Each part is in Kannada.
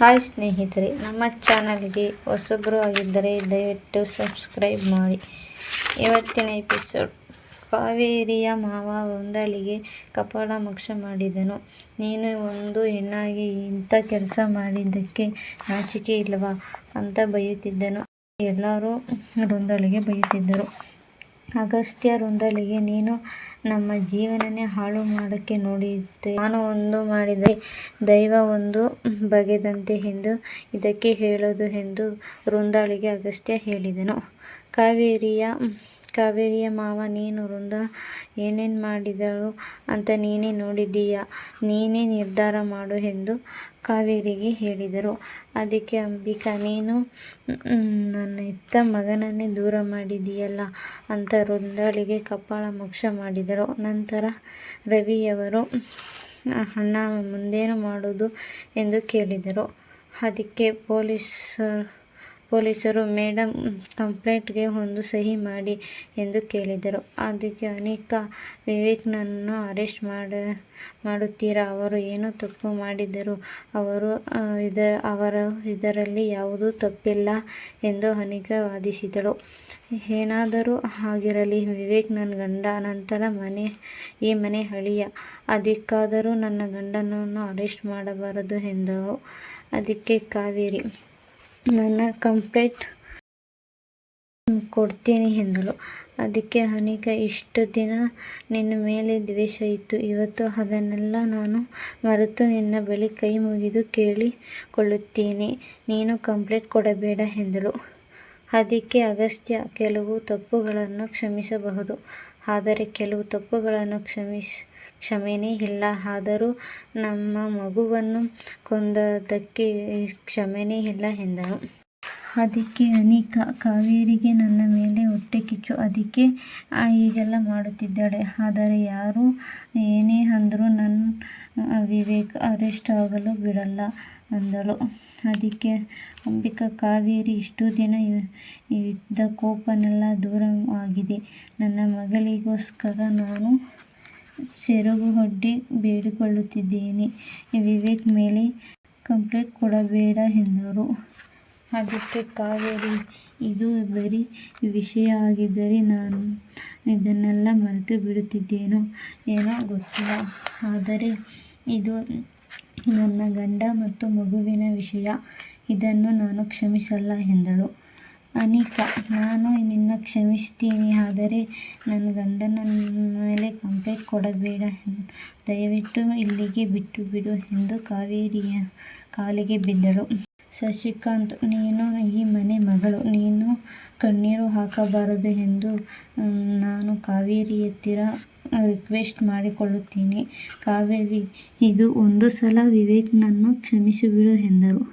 ಹಾಯ್ ಸ್ನೇಹಿತರೆ, ನಮ್ಮ ಚಾನಲ್ಗೆ ಹೊಸಬ್ರು ಆಗಿದ್ದರೆ ದಯವಿಟ್ಟು ಸಬ್ಸ್ಕ್ರೈಬ್ ಮಾಡಿ. ಇವತ್ತಿನ ಎಪಿಸೋಡ್, ಕಾವೇರಿಯ ಮಾವ ಒಂದಳಿಗೆ ಕಪಾಳ ಮೋಕ್ಷ ಮಾಡಿದನು. ನೀನು ಒಂದು ಹೆಣ್ಣಾಗಿ ಇಂಥ ಕೆಲಸ ಮಾಡಿದ್ದಕ್ಕೆ ನಾಚಿಕೆ ಇಲ್ಲವಾ ಅಂತ ಬೈಯುತ್ತಿದ್ದನು. ಎಲ್ಲರೂ ರುಂದಳಿಗೆ ಬೈಯುತ್ತಿದ್ದರು. ಅಗಸ್ತ್ಯ ರುಂದಳಿಗೆ ನೀನು ನಮ್ಮ ಜೀವನನೇ ಹಾಳು ಮಾಡೋಕ್ಕೆ ನೋಡಿದ್ದೆ. ನಾನು ಒಂದು ಮಾಡಿದರೆ ದೈವ ಒಂದು ಬಗೆದಂತೆ ಎಂದು ಇದಕ್ಕೆ ಹೇಳೋದು ಎಂದು ವೃಂದಾಳಿಗೆ ಅಗಸ್ತ್ಯ ಹೇಳಿದನು. ಕಾವೇರಿಯ ಕಾವೇರಿಯ ಮಾವ, ನೀನು ವೃಂದ ಏನೇನು ಮಾಡಿದಳು ಅಂತ ನೀನೇ ನೋಡಿದ್ದೀಯಾ? ನೀನೇ ನಿರ್ಧಾರ ಮಾಡು ಎಂದು ಕಾವೇರಿಗೆ ಹೇಳಿದರು. ಅದಕ್ಕೆ ಅಂಬಿಕಾ, ನೀನು ನನ್ನ ಇತ್ತ ಮಗನನ್ನೇ ದೂರ ಮಾಡಿದೀಯಲ್ಲ ಅಂತ ರುಂದಾಳಿಗೆ ಕಪಾಳ ಮೋಕ್ಷ ಮಾಡಿದರು. ನಂತರ ರವಿಯವರು, ಅಣ್ಣ, ಮುಂದೇನು ಮಾಡೋದು? ಎಂದು ಕೇಳಿದರು. ಅದಕ್ಕೆ ಪೊಲೀಸರು ಪೊಲೀಸರು ಮೇಡಮ್ ಕಂಪ್ಲೇಂಟ್ಗೆ ಒಂದು ಸಹಿ ಮಾಡಿ ಎಂದು ಕೇಳಿದರು. ಅದಕ್ಕೆ ಅನೇಕ ವಿವೇಕ್ನನ್ನು ಅರೆಸ್ಟ್ ಮಾಡ, ಮಾಡುತ್ತೀರಾ? ಅವರು ಏನು ತಪ್ಪು ಮಾಡಿದರು ಅವರು ಇದ, ಅವರ ಇದರಲ್ಲಿ ಯಾವುದೂ ತಪ್ಪಿಲ್ಲ ಎಂದು ಅನಿಕಾ ವಾದಿಸಿದಳು. ಏನಾದರೂ ಆಗಿರಲಿ, ವಿವೇಕ್ ನನ್ನ ಗಂಡ, ನಂತರ ಮನೆ, ಈ ಮನೆ ಅಳಿಯ. ಅದಕ್ಕಾದರೂ ನನ್ನ ಗಂಡನನ್ನು ಅರೆಸ್ಟ್ ಮಾಡಬಾರದು ಎಂದವು ಅದಕ್ಕೆ ಕಾವೇರಿ ನನ್ನ ಕಂಪ್ಲೇಂಟ್ ಕೊಡ್ತೀನಿ ಎಂದಳು. ಅದಕ್ಕೆ ಅನೇಕ, ಇಷ್ಟು ದಿನ ನಿನ್ನ ಮೇಲೆ ದ್ವೇಷ ಇತ್ತು. ಇವತ್ತು ಅದನ್ನೆಲ್ಲ ನಾನು ಮರೆತು ನಿನ್ನ ಬಳಿ ಕೈ ಮುಗಿದು ಕೇಳಿಕೊಳ್ಳುತ್ತೀನಿ. ನೀನು ಕಂಪ್ಲೇಂಟ್ ಕೊಡಬೇಡ ಎಂದಳು. ಅದಕ್ಕೆ ಅಗಸ್ತ್ಯ ಕೆಲವು ತಪ್ಪುಗಳನ್ನು ಕ್ಷಮಿಸಬಹುದು. ಆದರೆ ಕೆಲವು ತಪ್ಪುಗಳನ್ನು ಕ್ಷಮಿಸ ಕ್ಷಮೆನೇ ಇಲ್ಲ. ಆದರೂ ನಮ್ಮ ಮಗುವನ್ನು ಕೊಂದದ್ದಕ್ಕೆ ಕ್ಷಮೆನೇ ಇಲ್ಲ ಎಂದನು. ಅದಕ್ಕೆ ಅನಿಕಾ ಕಾವೇರಿಗೆ ನನ್ನ ಮೇಲೆ ಹೊಟ್ಟೆ ಕಿಚ್ಚು. ಅದಕ್ಕೆ ಹೀಗೆಲ್ಲ ಮಾಡುತ್ತಿದ್ದಾಳೆ. ಆದರೆ ಯಾರು ಏನೇ ಅಂದರೂ ನನ್ನ ವಿವೇಕ್ ಅರೆಸ್ಟ್ ಆಗಲು ಬಿಡಲ್ಲ ಅಂದಳು. ಅದಕ್ಕೆ ಅಂಬಿಕಾ, ಕಾವೇರಿ ಇಷ್ಟು ದಿನ ಇದ್ದ ಕೋಪನೆಲ್ಲ ದೂರ ಆಗಿದೆ ನನ್ನ ಮಗಳಿಗೋಸ್ಕರ ನಾನು ಸೆರಗು ಬೇಡಿಕೊಳ್ಳುತ್ತಿದ್ದೇನೆ. ವಿವೇಕ್ ಮೇಲೆ ಕಂಪ್ಲೇಂಟ್ ಕೊಡಬೇಡ ಎಂದರು. ಅದಕ್ಕೆ ಕಾವೇರಿ, ಇದು ಬರೀ ವಿಷಯ ಆಗಿದ್ದರೆ ನಾನು ಇದನ್ನೆಲ್ಲ ಮರೆತು ಬಿಡುತ್ತಿದ್ದೇನೋ ಏನೋ ಗೊತ್ತಿಲ್ಲ. ಆದರೆ ಇದು ನನ್ನ ಗಂಡ ಮತ್ತು ಮಗುವಿನ ವಿಷಯ. ಇದನ್ನು ನಾನು ಕ್ಷಮಿಸಲ್ಲ ಎಂದಳು. ಅನಿಕಾ, ನಾನು ನಿನ್ನ ಕ್ಷಮಿಸ್ತೀನಿ, ಆದರೆ ನನ್ನ ಗಂಡನ ಮೇಲೆ ಕಂಪ್ಲೇಂಟ್ ಕೊಡಬೇಡ. ದಯವಿಟ್ಟು ಇಲ್ಲಿಗೆ ಬಿಟ್ಟು ಬಿಡು ಎಂದು ಕಾವೇರಿಯ ಕಾಲಿಗೆ ಬಿದ್ದಳು ಶಶಿಕಾಂತ್, ನೀನು ಈ ಮನೆ ಮಗಳು, ನೀನು ಕಣ್ಣೀರು ಹಾಕಬಾರದು ಎಂದು ನಾನು ಕಾವೇರಿ ಹತ್ತಿರ ರಿಕ್ವೆಸ್ಟ್ ಮಾಡಿಕೊಳ್ಳುತ್ತೇನೆ. ಕಾವೇರಿ, ಇದು ಒಂದು ಸಲ ವಿವೇಕ್ನನ್ನು ಕ್ಷಮಿಸಿಬಿಡು ಎಂದರು.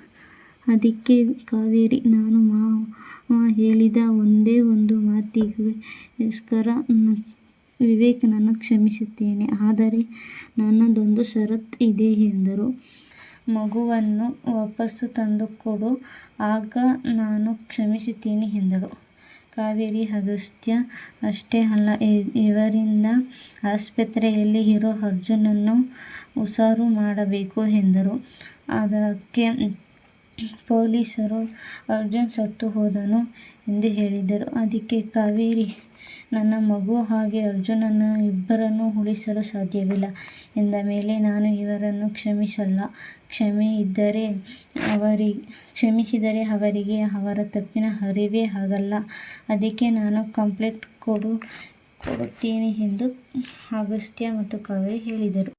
ಅದಕ್ಕೆ ಕಾವೇರಿ, ನಾನು ಮಾ ಹೇಳಿದ ಒಂದೇ ಒಂದು ಮಾತಿಗೋಸ್ಕರ ವಿವೇಕ್ನನ್ನು ಕ್ಷಮಿಸುತ್ತೇನೆ. ಆದರೆ ನನ್ನದೊಂದು ಷರತ್ತು ಇದೆ ಎಂದರು. ಮಗುವನ್ನು ವಾಪಸ್ಸು ತಂದುಕೊಡು, ಆಗ ನಾನು ಕ್ಷಮಿಸುತ್ತೇನೆ ಎಂದಳು. ಕಾವೇರಿ ಅಗಸ್ತ್ಯ ಅಷ್ಟೇ ಅಲ್ಲ ಇವರಿಂದ ಆಸ್ಪತ್ರೆಯಲ್ಲಿ ಇರೋ ಅರ್ಜುನನ್ನು ಹುಷಾರು ಮಾಡಬೇಕು ಎಂದರು. ಅದಕ್ಕೆ ಪೊಲೀಸರು ಅರ್ಜುನ್ ಸತ್ತು ಹೋದನು ಎಂದು ಹೇಳಿದರು. ಅದಕ್ಕೆ ಕಾವೇರಿ, ನನ್ನ ಮಗು ಹಾಗೆ ಅರ್ಜುನನ ಇಬ್ಬರನ್ನು ಉಳಿಸಲು ಸಾಧ್ಯವಿಲ್ಲ ಎಂದ ಮೇಲೆ ನಾನು ಇವರನ್ನು ಕ್ಷಮಿಸಲ್ಲ. ಕ್ಷಮೆ ಇದ್ದರೆ ಅವರಿಗೆ ಕ್ಷಮಿಸಿದರೆ ಅವರಿಗೆ ಅವರ ತಪ್ಪಿನ ಅರಿವೇ ಆಗಲ್ಲ. ಅದಕ್ಕೆ ನಾನು ಕಂಪ್ಲೇಂಟ್ ಕೊಡು, ಕೊಡುತ್ತೇನೆ ಎಂದು ಅಗಸ್ತ್ಯ ಮತ್ತು ಕಾವೇರಿ ಹೇಳಿದರು.